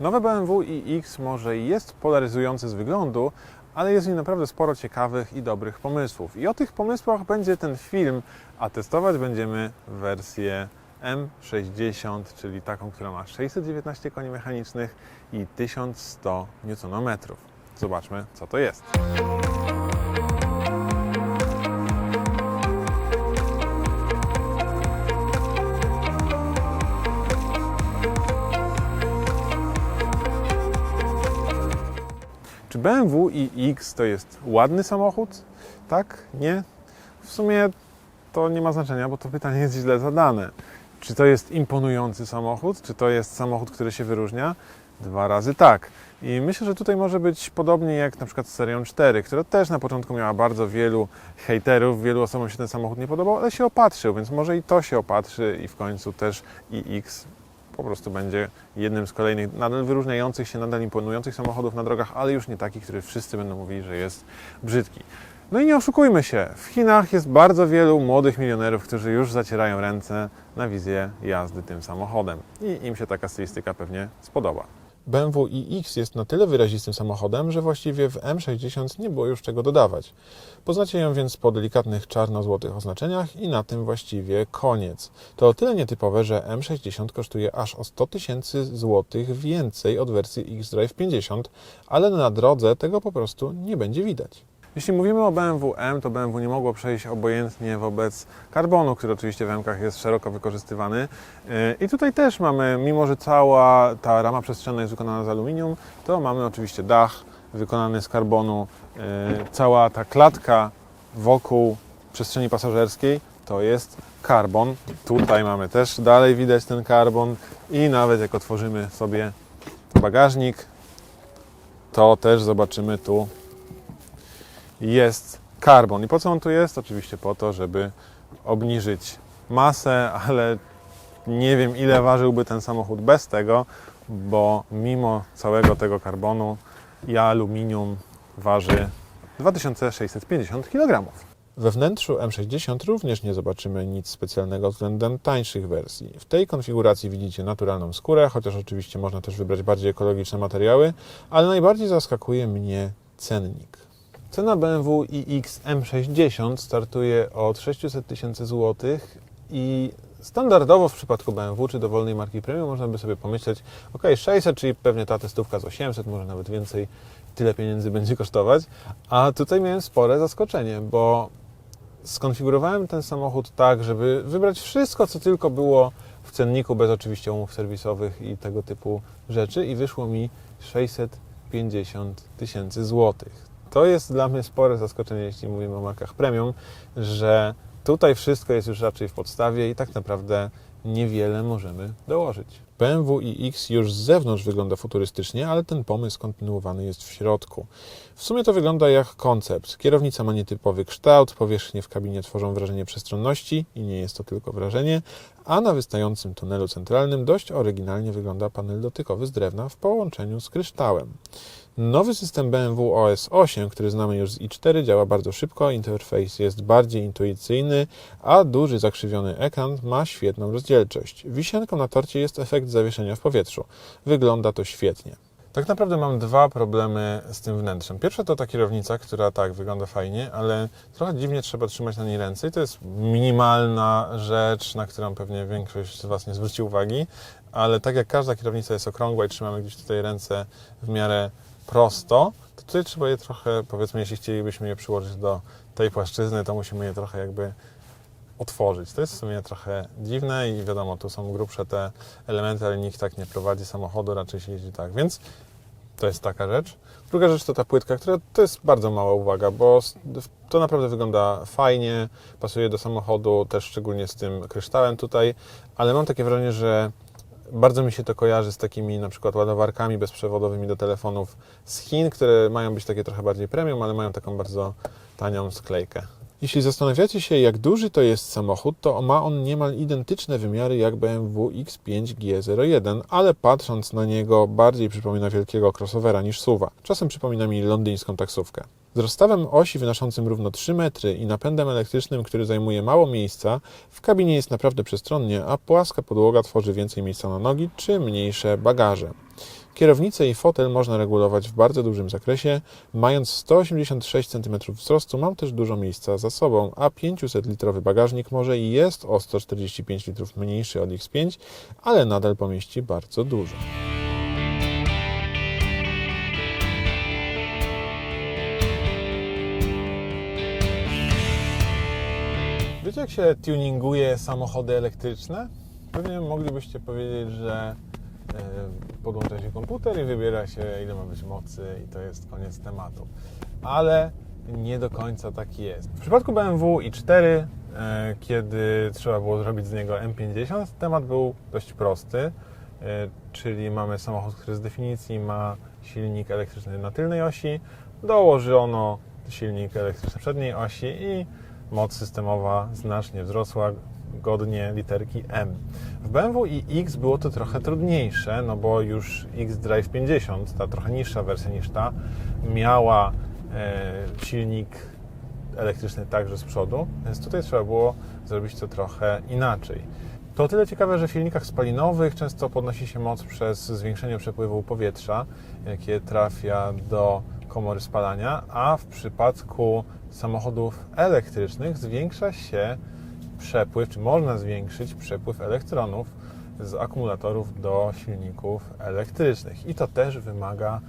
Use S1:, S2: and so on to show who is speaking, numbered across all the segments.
S1: Nowe BMW iX może jest polaryzujące z wyglądu, ale jest w nim naprawdę sporo ciekawych i dobrych pomysłów. I o tych pomysłach będzie ten film, a testować będziemy wersję M60, czyli taką, która ma 619 koni mechanicznych i 1100 Nm. Zobaczmy, co to jest. BMW iX to jest ładny samochód? Tak? Nie? W sumie to nie ma znaczenia, bo to pytanie jest źle zadane. Czy to jest imponujący samochód? Czy to jest samochód, który się wyróżnia? Dwa razy tak. I myślę, że tutaj może być podobnie jak na przykład z serią 4, która też na początku miała bardzo wielu hejterów, wielu osobom się ten samochód nie podobał, ale się opatrzył, więc może i to się opatrzy i w końcu też iX po prostu będzie jednym z kolejnych nadal wyróżniających się, nadal imponujących samochodów na drogach, ale już nie takich, który wszyscy będą mówili, że jest brzydki. No i nie oszukujmy się, w Chinach jest bardzo wielu młodych milionerów, którzy już zacierają ręce na wizję jazdy tym samochodem i im się taka stylistyka pewnie spodoba. BMW iX jest na tyle wyrazistym samochodem, że właściwie w M60 nie było już czego dodawać. Poznacie ją więc po delikatnych czarno-złotych oznaczeniach i na tym właściwie koniec. To o tyle nietypowe, że M60 kosztuje aż o 100 tysięcy złotych więcej od wersji X-Drive 50, ale na drodze tego po prostu nie będzie widać. Jeśli mówimy o BMW M, to BMW nie mogło przejść obojętnie wobec karbonu, który oczywiście w M-kach jest szeroko wykorzystywany. Yy, I tutaj też mamy, mimo że cała ta rama przestrzenna jest wykonana z aluminium, to mamy oczywiście dach wykonany z karbonu. Yy, Cała ta klatka wokół przestrzeni pasażerskiej to jest karbon. Tutaj mamy też dalej widać ten karbon i nawet jak otworzymy sobie bagażnik, to też zobaczymy tu jest karbon. I po co on tu jest? Oczywiście po to, żeby obniżyć masę, ale nie wiem ile ważyłby ten samochód bez tego, bo mimo całego tego karbonu i aluminium waży 2650 kg. We wnętrzu M60 również nie zobaczymy nic specjalnego względem tańszych wersji. W tej konfiguracji widzicie naturalną skórę, chociaż oczywiście można też wybrać bardziej ekologiczne materiały, ale najbardziej zaskakuje mnie cennik. Cena BMW iX M60 startuje od 600 tysięcy złotych i standardowo w przypadku BMW czy dowolnej marki premium można by sobie pomyśleć, ok, 600, czyli pewnie ta testówka z 800, może nawet więcej, tyle pieniędzy będzie kosztować, a tutaj miałem spore zaskoczenie, bo skonfigurowałem ten samochód tak, żeby wybrać wszystko, co tylko było w cenniku, bez oczywiście umów serwisowych i tego typu rzeczy i wyszło mi 650 tysięcy złotych. To jest dla mnie spore zaskoczenie, jeśli mówimy o markach premium, że tutaj wszystko jest już raczej w podstawie i tak naprawdę niewiele możemy dołożyć. BMW iX już z zewnątrz wygląda futurystycznie, ale ten pomysł kontynuowany jest w środku. W sumie to wygląda jak koncept. Kierownica ma nietypowy kształt, powierzchnie w kabinie tworzą wrażenie przestronności i nie jest to tylko wrażenie, a na wystającym tunelu centralnym dość oryginalnie wygląda panel dotykowy z drewna w połączeniu z kryształem. Nowy system BMW OS 8, który znamy już z i4, działa bardzo szybko, interfejs jest bardziej intuicyjny, a duży zakrzywiony ekran ma świetną rozdzielczość. Wisienką na torcie jest efekt zawieszenia w powietrzu. Wygląda to świetnie. Tak naprawdę mam dwa problemy z tym wnętrzem. Pierwsza to ta kierownica, która tak wygląda fajnie, ale trochę dziwnie trzeba trzymać na niej ręce i to jest minimalna rzecz, na którą pewnie większość z Was nie zwróci uwagi, ale tak jak każda kierownica jest okrągła i trzymamy gdzieś tutaj ręce w miarę prosto, to tutaj trzeba je trochę, powiedzmy, jeśli chcielibyśmy je przyłożyć do tej płaszczyzny, to musimy je trochę jakby otworzyć. To jest w sumie trochę dziwne i wiadomo, tu są grubsze te elementy, ale nikt tak nie prowadzi samochodu, raczej się jeździ tak, więc to jest taka rzecz. Druga rzecz to ta płytka, która to jest bardzo mała uwaga, bo to naprawdę wygląda fajnie, pasuje do samochodu, też szczególnie z tym kryształem tutaj, ale mam takie wrażenie, że bardzo mi się to kojarzy z takimi na przykład ładowarkami bezprzewodowymi do telefonów z Chin, które mają być takie trochę bardziej premium, ale mają taką bardzo tanią sklejkę. Jeśli zastanawiacie się, jak duży to jest samochód, to ma on niemal identyczne wymiary jak BMW X5 G01, ale patrząc na niego bardziej przypomina wielkiego crossovera niż suwa. Czasem przypomina mi londyńską taksówkę. Z rozstawem osi wynoszącym równo 3 metry i napędem elektrycznym, który zajmuje mało miejsca, w kabinie jest naprawdę przestronnie, a płaska podłoga tworzy więcej miejsca na nogi czy mniejsze bagaże. Kierownicę i fotel można regulować w bardzo dużym zakresie. Mając 186 cm wzrostu mam też dużo miejsca za sobą, a 500-litrowy bagażnik może i jest o 145 litrów mniejszy od X5, ale nadal pomieści bardzo dużo. Wiecie, jak się tuninguje samochody elektryczne? Pewnie moglibyście powiedzieć, że e, podłącza się komputer i wybiera się, ile ma być mocy, i to jest koniec tematu. Ale nie do końca tak jest. W przypadku BMW i4, e, kiedy trzeba było zrobić z niego M50, temat był dość prosty. E, Czyli mamy samochód, który z definicji ma silnik elektryczny na tylnej osi, dołożono silnik elektryczny przedniej osi i moc systemowa znacznie wzrosła, godnie literki M. W BMW i X było to trochę trudniejsze, no bo już X-Drive 50, ta trochę niższa wersja niż ta, miała e, silnik elektryczny także z przodu, więc tutaj trzeba było zrobić to trochę inaczej. To o tyle ciekawe, że w silnikach spalinowych często podnosi się moc przez zwiększenie przepływu powietrza, jakie trafia do komory spalania, a w przypadku samochodów elektrycznych zwiększa się przepływ, czy można zwiększyć przepływ elektronów z akumulatorów do silników elektrycznych. I to też wymaga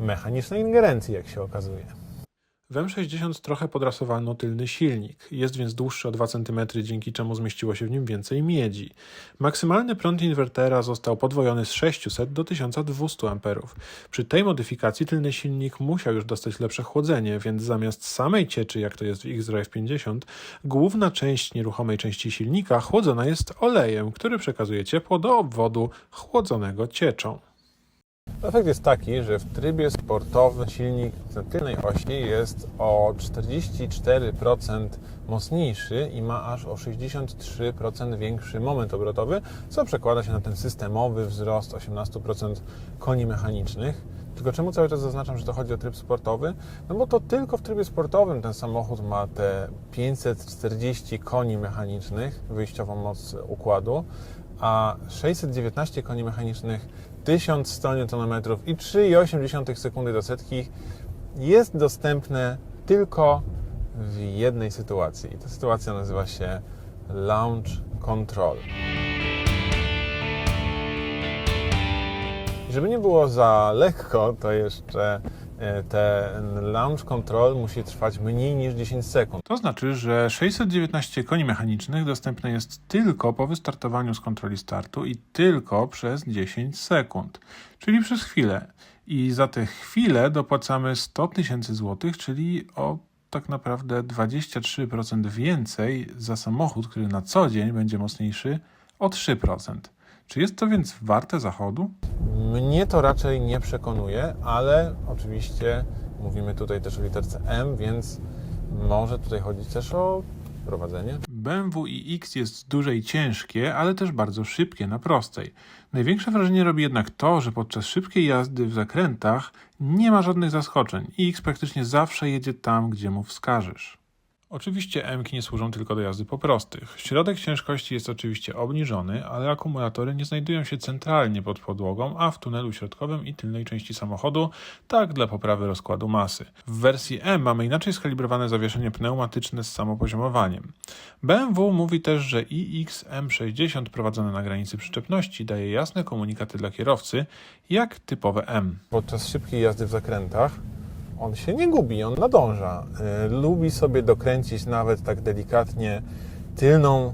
S1: mechanicznej ingerencji, jak się okazuje. W M60 trochę podrasowano tylny silnik, jest więc dłuższy o 2 cm, dzięki czemu zmieściło się w nim więcej miedzi. Maksymalny prąd inwertera został podwojony z 600 do 1200 A. Przy tej modyfikacji tylny silnik musiał już dostać lepsze chłodzenie, więc zamiast samej cieczy, jak to jest w X-Drive 50, główna część nieruchomej części silnika chłodzona jest olejem, który przekazuje ciepło do obwodu chłodzonego cieczą. Efekt jest taki, że w trybie sportowym silnik na tylnej osi jest o 44% mocniejszy i ma aż o 63% większy moment obrotowy, co przekłada się na ten systemowy wzrost 18% koni mechanicznych. Tylko czemu cały czas zaznaczam, że to chodzi o tryb sportowy? No bo to tylko w trybie sportowym ten samochód ma te 540 koni mechanicznych, wyjściową moc układu, a 619 koni mechanicznych 1100 Nm i 3,8 sekundy do setki jest dostępne tylko w jednej sytuacji. I ta sytuacja nazywa się Launch Control. Żeby nie było za lekko, to jeszcze ten launch control musi trwać mniej niż 10 sekund. To znaczy, że 619 koni mechanicznych dostępne jest tylko po wystartowaniu z kontroli startu i tylko przez 10 sekund, czyli przez chwilę. I za tę chwilę dopłacamy 100 tysięcy złotych, czyli o tak naprawdę 23% więcej za samochód, który na co dzień będzie mocniejszy o 3%. Czy jest to więc warte zachodu? Mnie to raczej nie przekonuje, ale oczywiście mówimy tutaj też o literce M, więc może tutaj chodzić też o prowadzenie. BMW i X jest duże i ciężkie, ale też bardzo szybkie na prostej. Największe wrażenie robi jednak to, że podczas szybkiej jazdy w zakrętach nie ma żadnych zaskoczeń X praktycznie zawsze jedzie tam, gdzie mu wskażesz. Oczywiście M-ki nie służą tylko do jazdy po prostych. Środek ciężkości jest oczywiście obniżony, ale akumulatory nie znajdują się centralnie pod podłogą, a w tunelu środkowym i tylnej części samochodu, tak dla poprawy rozkładu masy. W wersji M mamy inaczej skalibrowane zawieszenie pneumatyczne z samopoziomowaniem. BMW mówi też, że iX M60 prowadzone na granicy przyczepności daje jasne komunikaty dla kierowcy, jak typowe M. Podczas szybkiej jazdy w zakrętach on się nie gubi, on nadąża. Y, Lubi sobie dokręcić nawet tak delikatnie tylną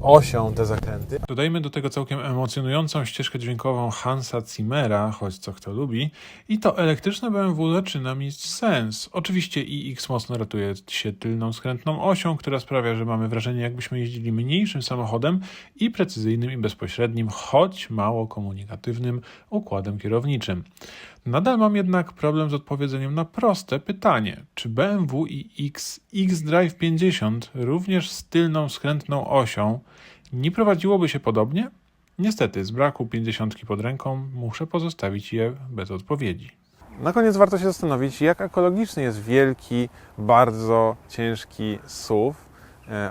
S1: osią te zakręty. Dodajmy do tego całkiem emocjonującą ścieżkę dźwiękową Hansa Zimmera, choć co kto lubi, i to elektryczne BMW zaczyna mieć sens. Oczywiście iX mocno ratuje się tylną skrętną osią, która sprawia, że mamy wrażenie jakbyśmy jeździli mniejszym samochodem i precyzyjnym i bezpośrednim, choć mało komunikatywnym układem kierowniczym. Nadal mam jednak problem z odpowiedzeniem na proste pytanie, czy BMW i X X-Drive 50 również z tylną skrętną osią nie prowadziłoby się podobnie? Niestety, z braku 50 pod ręką muszę pozostawić je bez odpowiedzi. Na koniec warto się zastanowić, jak ekologiczny jest wielki, bardzo ciężki SUV,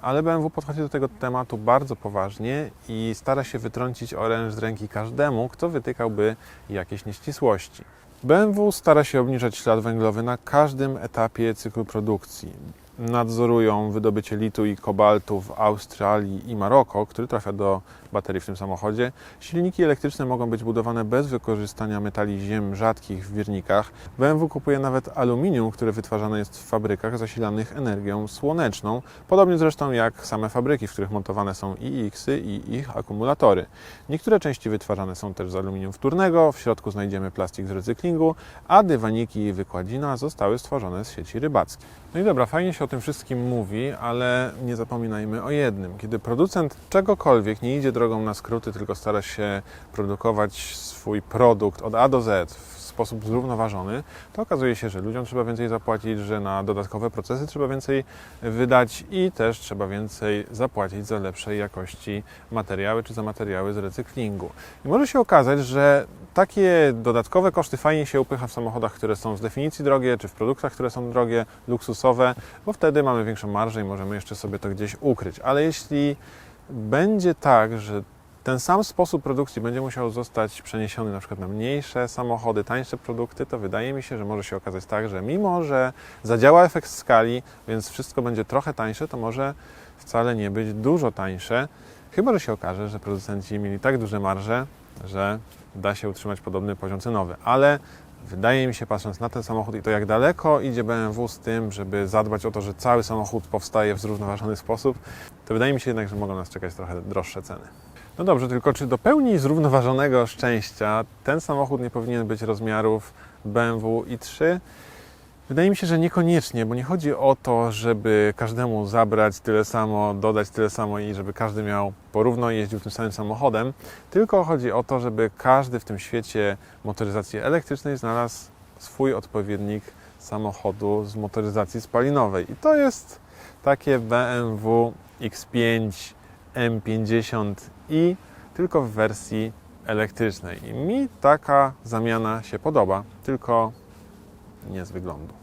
S1: Ale BMW podchodzi do tego tematu bardzo poważnie i stara się wytrącić oręż z ręki każdemu, kto wytykałby jakieś nieścisłości. BMW stara się obniżać ślad węglowy na każdym etapie cyklu produkcji. Nadzorują wydobycie litu i kobaltu w Australii i Maroko, który trafia do baterii w tym samochodzie. Silniki elektryczne mogą być budowane bez wykorzystania metali ziem rzadkich w wirnikach. BMW kupuje nawet aluminium, które wytwarzane jest w fabrykach zasilanych energią słoneczną, podobnie zresztą jak same fabryki, w których montowane są i X-y i ich akumulatory. Niektóre części wytwarzane są też z aluminium wtórnego, w środku znajdziemy plastik z recyklingu, a dywaniki i wykładzina zostały stworzone z sieci rybackiej. No i dobra, fajnie się o tym wszystkim mówi, ale nie zapominajmy o jednym. Kiedy producent czegokolwiek nie idzie drogą na skróty, tylko stara się produkować swój produkt od A do Z w sposób zrównoważony, to okazuje się, że ludziom trzeba więcej zapłacić, że na dodatkowe procesy trzeba więcej wydać i też trzeba więcej zapłacić za lepszej jakości materiały czy za materiały z recyklingu. I może się okazać, że takie dodatkowe koszty fajnie się upycha w samochodach, które są z definicji drogie, czy w produktach, które są drogie, luksusowe, bo wtedy mamy większą marżę i możemy jeszcze sobie to gdzieś ukryć. Ale jeśli będzie tak, że ten sam sposób produkcji będzie musiał zostać przeniesiony na przykład na mniejsze samochody, tańsze produkty, to wydaje mi się, że może się okazać tak, że mimo, że zadziała efekt skali, więc wszystko będzie trochę tańsze, to może wcale nie być dużo tańsze, chyba że się okaże, że producenci mieli tak duże marże, że da się utrzymać podobny poziom cenowy. Ale wydaje mi się, patrząc na ten samochód i to jak daleko idzie BMW z tym, żeby zadbać o to, że cały samochód powstaje w zrównoważony sposób, to wydaje mi się jednak, że mogą nas czekać trochę droższe ceny. No dobrze, tylko czy do pełni zrównoważonego szczęścia ten samochód nie powinien być rozmiarów BMW i3? Wydaje mi się, że niekoniecznie, bo nie chodzi o to, żeby każdemu zabrać tyle samo, dodać tyle samo i żeby każdy miał porówno jeździł tym samym samochodem, tylko chodzi o to, żeby każdy w tym świecie motoryzacji elektrycznej znalazł swój odpowiednik samochodu z motoryzacji spalinowej. I to jest takie BMW X5 M50i, tylko w wersji elektrycznej. I mi taka zamiana się podoba, tylko nie z wyglądu.